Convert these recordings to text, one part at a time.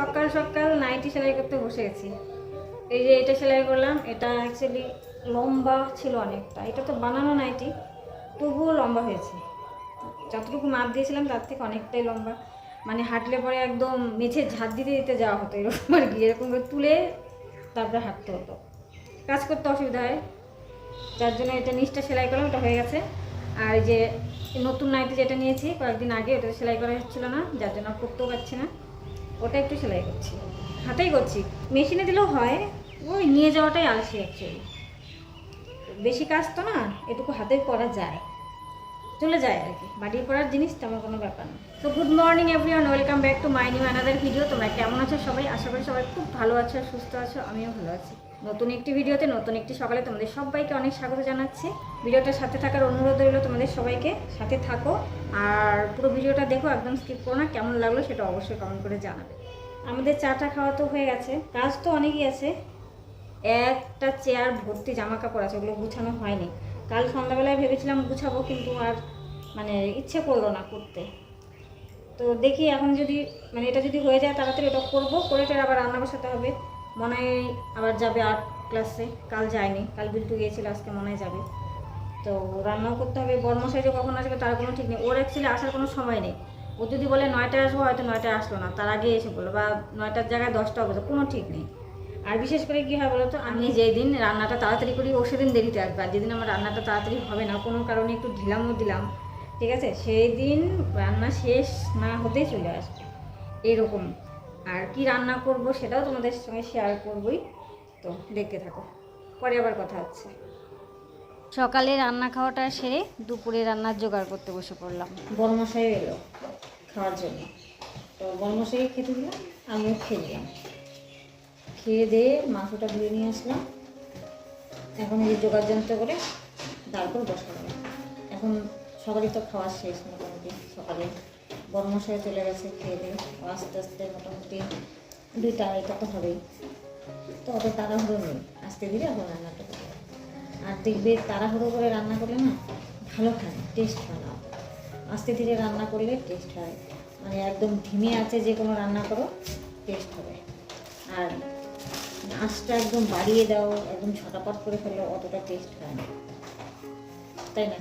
সকাল সকাল নাইটি সেলাই করতে বসে গেছি। এই যে এটা সেলাই করলাম, এটা অ্যাকচুয়ালি লম্বা ছিল অনেকটা। এটা তো বানানো নাইটি, তবুও লম্বা হয়েছে। যতটুকু মাপ দিয়েছিলাম, তার থেকে অনেকটাই লম্বা। মানে হাঁটলে পরে একদম মেঝে ঝাঁট দিতে দিতে যাওয়া হতো, এরকম আর কি। এরকম করে তুলে তারপরে হাঁটতে হতো। কাজ করতে অসুবিধা হয়। যার জন্য এটা নিচটা সেলাই করলাম, ওটা হয়ে গেছে। আর যে নতুন নাইটি যেটা নিয়েছি, কয়েকদিন আগে ওটা সেলাই করা হচ্ছিল না, যার জন্য করতেও পারছি না। ওটা একটু সেলাই করছি। হাতেই করছি। মেশিনে দিলেও হয়, ওই নিয়ে যাওয়াটাই আলসি অ্যাকচুয়ালি বেশি কাজ তো না, এটুকু হাতে করা যায়। চলে যায় আর কি। বাড়ির করার জিনিস তেমন কোনো ব্যাপার না। তো good morning everyone welcome back to my new another video তোমরা কেমন আছো সবাই? আশা করি সবাই খুব ভালো আছো, সুস্থ আছো, আমিও ভালো আছি। নতুন একটি ভিডিওতে, নতুন একটি সকালে তোমাদের সবাইকে অনেক স্বাগত জানাচ্ছি। ভিডিওটার সাথে থাকার অনুরোধ রইল তোমাদের সবাইকে, সাথে থাকো। আর পুরো ভিডিওটা দেখো, একদম স্কিপ করো না, কেমন লাগল সেটা অবশ্যই কমেন্ট করে জানাবে। আমাদের চাটা খাওয়া তো হয়ে গেছে, কাজ তো অনেকই আছে। একটা চেয়ার ভর্তি জামা কাপড় আছে, ওগুলো গুছানো হয়নি। কাল সন্ধ্যাবেলায় ভেবেছিলাম গুছাবো, কিন্তু আর মানে ইচ্ছে করল না করতে। তো দেখি এখন যদি মানে এটা যদি হয়ে যায় তাড়াতাড়ি এটা করব, করে আবার রান্না বসাতে হবে। মনে হয় আবার যাবে আর্ট ক্লাসে কাল যায়নি। কাল বিল্টু গিয়েছিল, আজকে মনে যাবে। তো রান্নাও করতে হবে। বর্মশাই যে কখন আসবে তার কোনো ঠিক নেই। ওর অ্যাকচুয়ালি আসার কোনো সময় নেই। ও যদি বলে নয়টায় আসব, হয়তো নয়টায় আসলো না। তার আগে এসে বলল, বা নয়টার জায়গায় দশটা হবে কোনো ঠিক নেই। আর বিশেষ করে কী হয় বলো তো আমি যেদিন রান্নাটা তাড়াতাড়ি করি, ও সেদিন দেরিতে আসবে। আর যেদিন আমার রান্নাটা তাড়াতাড়ি হবে না, কোনো কারণে একটু ঢিলামও দিলাম, ঠিক আছে? সেই দিন রান্না শেষ না হতেই চলে আসবে। এরকম আর কি রান্না করব সেটাও তোমাদের সঙ্গে শেয়ার করবই। তো দেখতে থাকো। পরে আবার কথা হচ্ছে। সকালে রান্না খাওয়াটা সেরে দুপুরে রান্নার জোগাড় করতে বসে পড়লাম। বর্মশাই এলো খাওয়ার জন্য। তো বর্মশাই খেতে দিলাম, আমিও খেয়ে দিলাম খেয়ে দিয়ে মাংসটা ধুয়ে নিয়ে আসলাম। এখন এই জোগাড় যন্ত্র করে তারপর বসালাম। এখন সকালে তো খাওয়া শেষ মোটামুটি, সকালে। বর্মশাই চলে গেছে খেয়ে দিয়ে আস্তে আস্তে মোটামুটি দুইটা আড়াইটা তো হবেই। তো অত তাড়াহুড়ো নেই। আস্তে ধীরে এখন রান্নাটা আর দেখবে তাড়াহুড়ো করে রান্না করলে না ভালো খায় টেস্ট হয় না। আস্তে ধীরে রান্না করলে টেস্ট হয়। মানে একদম ধিমে আছে যে কোনো রান্না করো টেস্ট হবে। আর আঁচটা একদম বাড়িয়ে দাও, একদম ছটাপট করে ফেলো অতটা টেস্ট হয় না। তাই না?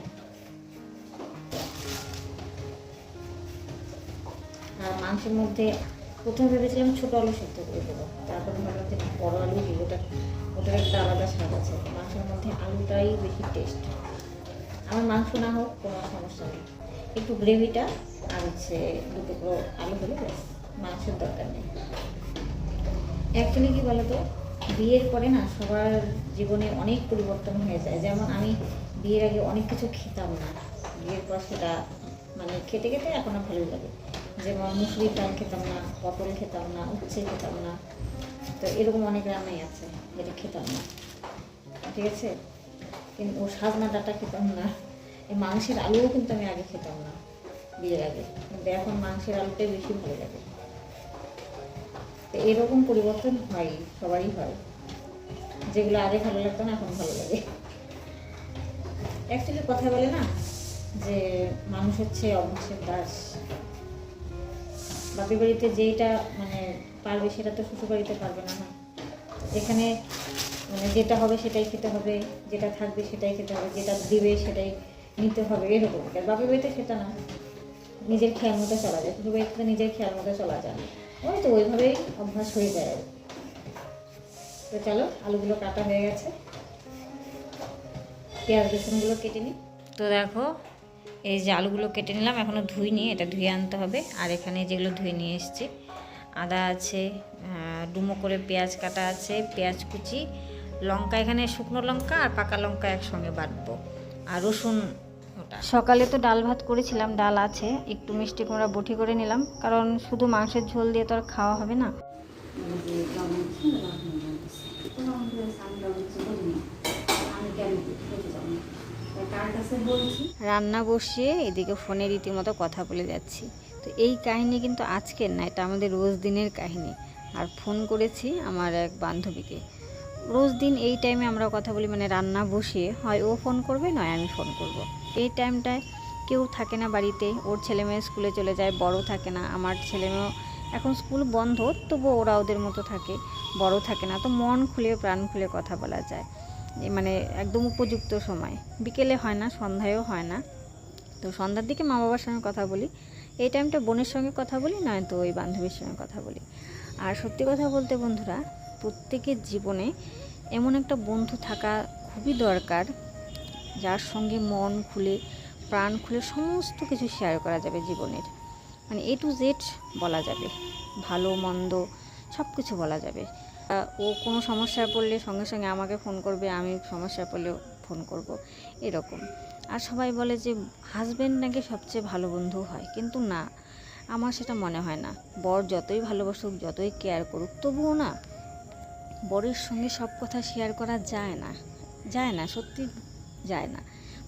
আর মাংসের মধ্যে প্রথমে ভেবেছিলাম ছোটো আলু সেদ্ধ করে দেবো। তারপর ভাবলাম যে বড়ো আলু দিই ওটা ওটার একটা আলাদা স্বাদ আছে। মাংসের মধ্যে আলুটাই বেশি টেস্ট আমার মাংস না হোক, কোনো সমস্যা নেই। একটু গ্রেভিটা আর হচ্ছে দু টুকরো আলু হলে মাংসের দরকার নেই। অ্যাকচুয়ালি কী বলতো, বিয়ের পরে না সবার জীবনে অনেক পরিবর্তন হয়ে যায়। যেমন আমি বিয়ের আগে অনেক কিছু খেতাম না। বিয়ের পর সেটা মানে খেতে খেতে এখন আর ভালোই লাগে। যেমন মুসুরি ডাল খেতাম না, পটল খেতাম না, উচ্ছে খেতাম না। তো এরকম অনেক রান্নাই আছে যেটা খেতাম না। ঠিক আছে? কিন্তু ও সাজনা ডাটা খেতাম না। এই মাংসের আলুও কিন্তু আমি আগে খেতাম না, বিয়ের আগে। কিন্তু এখন মাংসের আলুটাই বেশি ভালো লাগে। তো এরকম পরিবর্তন হয়, সবারই হয়। যেগুলো আগে ভালো লাগতো না, এখন ভালো লাগে। অ্যাকচুয়ালি কথা বলে না যে, মানুষ হচ্ছে অভ্যাসের দাস। বাপের বাড়িতে যেইটা মানে পারবে সেটা তো শ্বশুর বাড়িতে পারবে না না। যেখানে মানে যেটা হবে সেটাই খেতে হবে, যেটা থাকবে সেটাই খেতে হবে, যেটা দিবে সেটাই নিতে হবে, এরকম। আর বাপের বাড়িতে সেটা না। নিজের খেয়াল মতো চলা যায়, শ্বশুর বাড়িতে নিজের খেয়াল মতো চলা যায়। ওই তো ওইভাবেই অভ্যাস হয়ে যায় আর তো চলো, আলুগুলো কাটা হয়ে গেছে। পেঁয়াজ বেসনগুলো কেটে নিই। তো দেখো এই যে আলুগুলো কেটে নিলাম এখনও ধুইনি এটা ধুয়ে আনতে হবে। আর এখানে যেগুলো ধুয়ে নিয়ে এসেছি আদা আছে ডুমো করে পেঁয়াজ কাটা আছে পেঁয়াজ কুচি লঙ্কা এখানে শুকনো লঙ্কা আর পাকা লঙ্কা একসঙ্গে বাটবো। আর রসুন ওটা। সকালে তো ডাল ভাত করেছিলাম ডাল আছে একটু মিষ্টি কুমড়া বটি করে নিলাম কারণ শুধু মাংসের ঝোল দিয়ে তো আর খাওয়া হবে না। রান্না বসিয়ে এদিকে ফোনে রীতিমতো কথা বলে যাচ্ছি। তো এই কাহিনী কিন্তু আজকের না, এটা আমাদের রোজ দিনের কাহিনী। আর ফোন করেছি আমার এক বান্ধবীকে। রোজ দিন এই টাইমে আমরা কথা বলি মানে রান্না বসিয়ে, হয় ও ফোন করবে, নয় আমি ফোন করব। এই টাইমটায় কেউ থাকে না বাড়িতে, ওর ছেলে মেয়ে স্কুলে চলে যায়, বড় থাকে না, আমার ছেলে মেয়েও এখন স্কুল বন্ধ, তবুও ওরা ওদের মতো থাকে, বড় থাকে না, তো মন খুলে, প্রাণ খুলে কথা বলা যায়। মানে একদম উপযুক্ত সময়। বিকেলে হয় না, সন্ধ্যায়ও হয় না। তো সন্ধ্যার দিকে মা বাবার সঙ্গে কথা বলি। এই টাইমটা বোনের সঙ্গে কথা বলি, নয়তো ওই বান্ধবীর সঙ্গে কথা বলি। আর সত্যি কথা বলতে বন্ধুরা, প্রত্যেকের জীবনে এমন একটা বন্ধু থাকা খুবই দরকার, যার সঙ্গে মন খুলে, প্রাণ খুলে সমস্ত কিছু শেয়ার করা যাবে জীবনের। মানে এ টু জেড বলা যাবে। ভালো, মন্দ সব কিছু বলা যাবে। ও কোনো সমস্যায় পড়লে সঙ্গে সঙ্গে আমাকে ফোন করবে, আমি সমস্যায় পড়লেও ফোন করব। এরকম। আর সবাই বলে যে হাজব্যান্ড নাকি সবচেয়ে ভালো বন্ধু হয়? কিন্তু না, আমার সেটা মনে হয় না। বর যতই ভালোবাসুক, যতই কেয়ার করুক, তবুও না, বরের সঙ্গে সব কথা শেয়ার করা যায় না যায় না, সত্যি যায় না।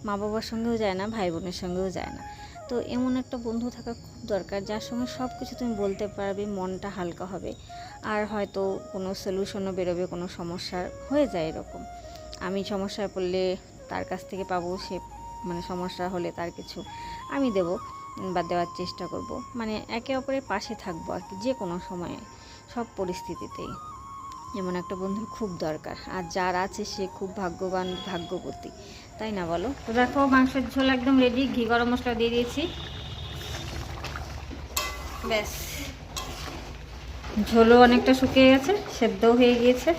মা বাবার সঙ্গেও যায় না ভাই বোনের সঙ্গেও যায় না। তো এমন একটা বন্ধু থাকা খুব দরকার, যার সঙ্গে সব কিছু তুমি বলতে পারবে, মনটা হালকা হবে। আর হয়তো কোনো সলিউশনও বেরোবে, কোনো সমস্যার হয়ে যায় এরকম। আমি সমস্যায় পড়লে তার কাছ থেকে পাবো, সে মানে সমস্যা হলে তার কিছু আমি দেব বা দেওয়ার চেষ্টা করব। মানে একে অপরের পাশে থাকব আর কি যে কোনো সময়ে, সব পরিস্থিতিতেই। এমন একটা বন্ধুর খুব দরকার। আর যার আছে সে খুব ভাগ্যবান ভাগ্যবতী, তাই না বলো? তো দেখো, মাংসের ঝোল একদম রেডি ঘি গরম মশলা দিয়ে দিয়েছি। ব্যাস। ঝোলও অনেকটা শুকিয়ে গেছে, সেদ্ধও হয়ে গিয়েছে।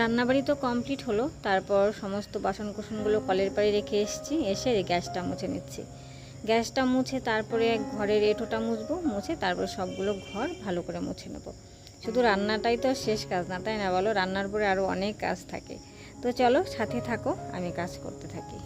রান্নাবাড়ি তো কমপ্লিট হলো, তারপর সমস্ত বাসন কুসনগুলো কলের পাড়ে রেখে এসেছি, এসে গ্যাসটা মুছে নিচ্ছি। গ্যাসটা মুছে তারপরে ঘরের এঁটোটা মুছবো, মুছে তারপরে সবগুলো ঘর ভালো করে মুছে নেব। শুধু রান্নাটাই তো শেষ কাজ না, তাই না বলো? রান্নার পরে আরও অনেক কাজ থাকে। তো চলো সাথে থাকো, আমি কাজ করতে থাকি।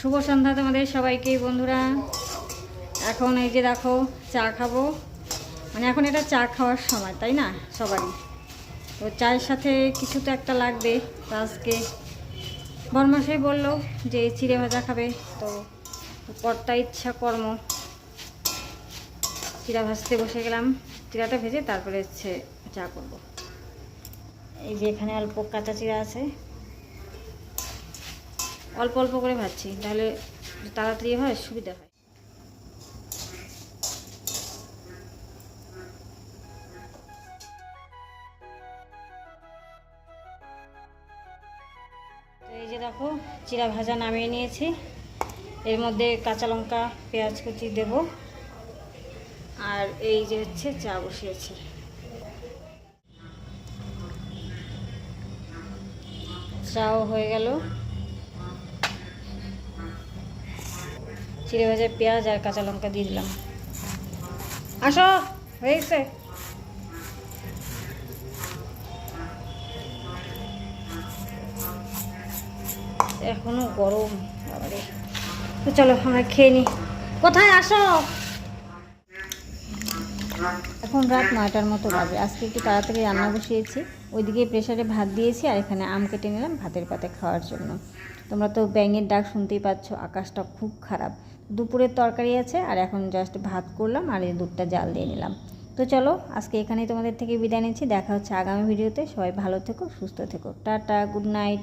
শুভ সন্ধ্যা তোমাদের সবাইকে, বন্ধুরা। এখন এই যে দেখো, চা খাব। মানে এখন এটা চা খাওয়ার সময়, তাই না, সবারই? তো চায়ের সাথে কিছু তো একটা লাগবে, তো আজকে বরমাসাই বলল যে চিড়ে ভাজা খাবে, তো কর্তা ইচ্ছা কর্ম। চিড়া ভাজতে বসে গেলাম, চিড়াটা ভেজে তারপরে হচ্ছে চা করব। এই যে এখানে অল্প কাঁচা চিড়া আছে। অল্প অল্প করে ভাজছি তাহলে তাড়াতাড়ি হয়, সুবিধা হয়। এই যে দেখো, চিরা ভাজা নামিয়ে নিয়েছি। এর মধ্যে কাঁচা লঙ্কা, পেঁয়াজ কুচি দেব। আর এই যে হচ্ছে চা বসিয়েছি। চাও হয়ে গেল। চিড়ে ভাজা পেঁয়াজ আর কাঁচা লঙ্কা দিয়ে দিলাম। আসো হয়েছে এখনও গরম তো চলো, আমরা খেয়ে নিই কোথায় আসো? এখন রাত নয়টার মতো বাজে। আজকে একটু তাড়াতাড়ি রান্না বসিয়েছি। ওইদিকে প্রেশারে ভাত দিয়েছি আর এখানে আম কেটে নিলাম ভাতের পাতে খাওয়ার জন্য। তোমরা তো ব্যাঙের ডাক শুনতেই পাচ্ছ, আকাশটা খুব খারাপ। দুপুরের তরকারি আছে, আর এখন জাস্ট ভাত করলাম আর এই দুধটা জাল দিয়ে নিলাম। তো চলো, আজকে এখানেই তোমাদের থেকে বিদায় নিচ্ছি, দেখা হচ্ছে আগামী ভিডিওতে সবাই ভালো থেকো, সুস্থ থেকো। Tata good night